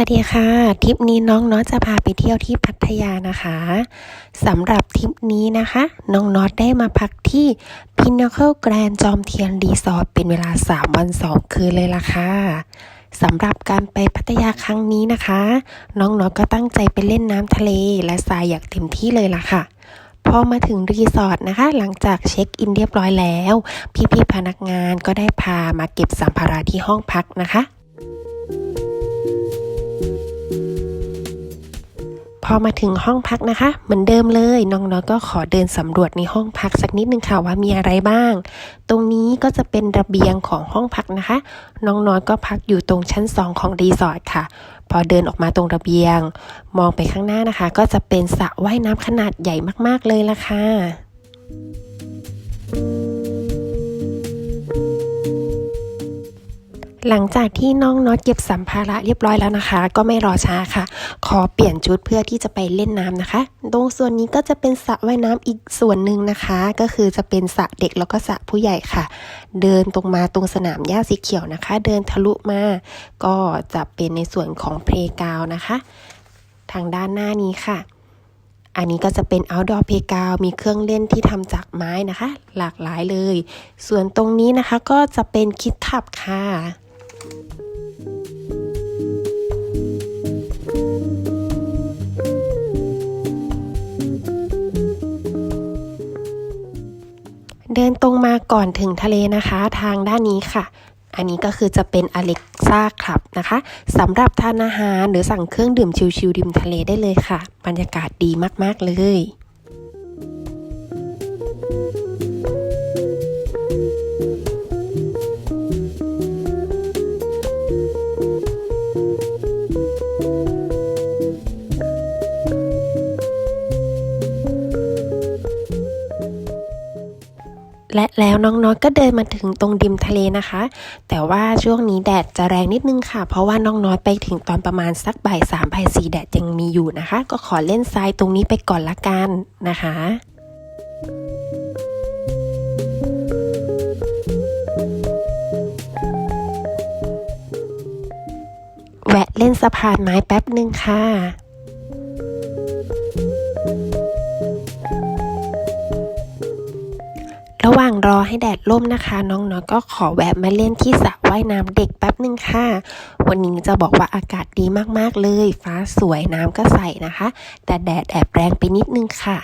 สวัสดีค่ะทริปนี้น้องน็อตจะพาไปเที่ยวที่พัทยานะคะสำหรับทริปนี้นะคะ น้องน็อตได้มาพักที่ Pinnacle Grand จอมเทียนรีสอร์ทเป็นเวลา 3 วัน 2 คืนเลยล่ะค่ะสำหรับการไปพัทยาครั้งนี้นะคะ น้องน็อตก็ตั้งใจไปเล่นน้ำทะเลและทรายอย่างเต็มที่เลยล่ะค่ะพอมาถึงรีสอร์ทนะคะ หลังจากเช็คอินเรียบร้อยแล้ว พี่ๆพนักงานก็ได้พามาเก็บสัมภาระที่ห้องพักนะคะ พอมาถึงห้องพักนะคะ เหมือนเดิมเลยน้องน้อยก็ขอเดินสำรวจในห้องพักสักนิดนึงค่ะว่ามีอะไรบ้าง ตรงนี้ก็จะเป็นระเบียงของห้องพักนะคะ น้องน้อยก็พักอยู่ตรงชั้น 2 ของรีสอร์ทค่ะ พอเดินออกมาตรงระเบียง มองไปข้างหน้านะคะ ก็จะเป็นสระว่ายน้ำขนาดใหญ่มากๆเลยละค่ะ หลังจากที่น้องน็อตเก็บสัมภาระเรียบร้อยแล้วนะคะ ก็ไม่รอช้าค่ะ ขอเปลี่ยนชุดเพื่อที่จะไปเล่นน้ำนะคะตรงส่วนนี้ก็จะเป็นสระว่ายน้ำอีกส่วนหนึ่งนะคะ ก็คือจะเป็นสระเด็กแล้วก็สระผู้ใหญ่ค่ะ เดินตรงมาตรงสนามหญ้าสีเขียวนะคะ เดินทะลุมาก็จะเป็นในส่วนของเพลกาวนะคะ ทางด้านหน้านี้ค่ะ อันนี้ก็จะเป็น outdoor playground มีเครื่องเล่นที่ทำจากไม้นะคะ หลากหลายเลย ส่วนตรงนี้นะคะก็จะเป็นคิดขับค่ะ เดินตรงมาก่อนถึงทะเลนะคะ ทางด้านนี้ค่ะ อันนี้ก็คือจะเป็น Alexa ครับนะคะสำหรับทานอาหารหรือสั่งเครื่องดื่มชิลๆริมทะเลได้เลยค่ะ บรรยากาศดีมากๆเลย และแล้วน้องน้อยก็เดินมาถึงตรงริมทะเลนะคะ แต่ว่าช่วงนี้แดดจะแรงนิดนึงค่ะ เพราะว่าน้องน้อยไปถึงตอนประมาณสักบ่ายสามบ่ายสี่แดดยังมีอยู่นะคะ ก็ขอเล่นทรายตรงนี้ไปก่อนละกันนะคะ แวะเล่นสะพานไม้แป๊บหนึ่งค่ะ ให้แดดล่มนะคะ น้องน้อยก็ขอแวะมาเล่นที่สระว่ายน้ำเด็กแป๊บหนึ่งค่ะ วันนี้จะบอกว่าอากาศดีมากๆเลย ฟ้าสวยน้ำก็ใสนะคะ แต่แดดแอบแรงไปนิดนึงค่ะ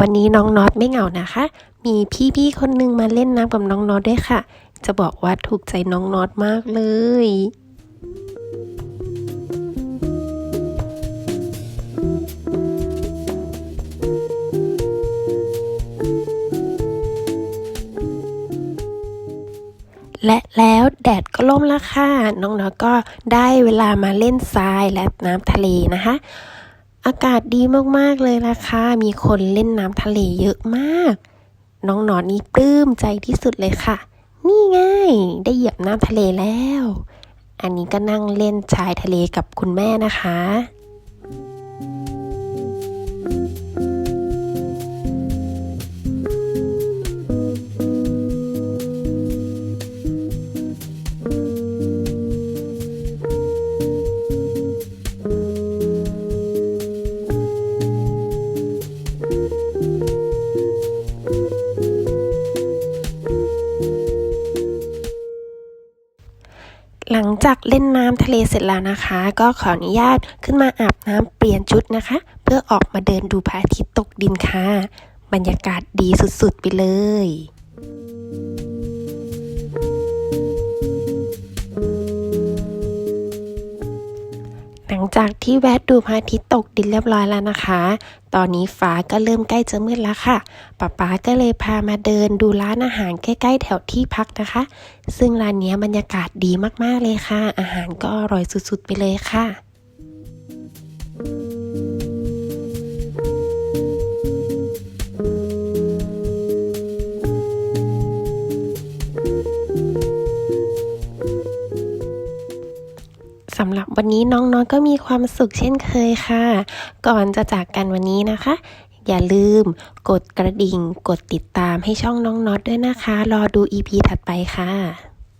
วันนี้น้องน็อตไม่เหงานะคะ มีพี่ๆคนหนึงมาเล่นน้ำกับน้องน็อตด้วยค่ะ จะบอกว่าถูกใจน้องน็อตมากเลย และแล้วแดดก็ล่มแล้วค่ะ น้องๆก็ได้เวลามาเล่นทรายและน้ำทะเลนะคะ อากาศดีมากๆเลยล่ะค่ะมีคนเล่นน้ำทะเลเยอะมาก น้องหนอนนี่ปลื้มใจที่สุดเลยค่ะ นี่ไง ได้เหยียบน้ำทะเลแล้ว อันนี้ก็นั่งเล่นชายทะเลกับคุณแม่นะคะ หลังจากเล่นน้ำทะเลเสร็จแล้วนะคะ ก็ขออนุญาตขึ้นมาอาบน้ำเปลี่ยนชุดนะคะ เพื่อออกมาเดินดูพระอาทิตย์ตกดินค่ะ บรรยากาศดีสุดๆไปเลย จากที่แวะดูพระอาทิตย์ตกดินเรียบร้อยแล้วนะคะ ตอนนี้ฟ้าก็เริ่มใกล้จะมืดแล้วค่ะป๊าป๊าก็เลยพามาเดินดูร้านอาหารใกล้ๆแถวที่พักนะคะ ซึ่งร้านนี้บรรยากาศดีมากๆเลยค่ะ อาหารก็อร่อยสุดๆไปเลยค่ะ สำหรับวันนี้น้องน้อยก็มีความสุขเช่นเคยค่ะ ก่อนจะจากกันวันนี้นะคะ อย่าลืมกดกระดิ่ง กดติดตามให้ช่องน้องน็อตด้วยนะคะ รอดู EP ถัดไปค่ะ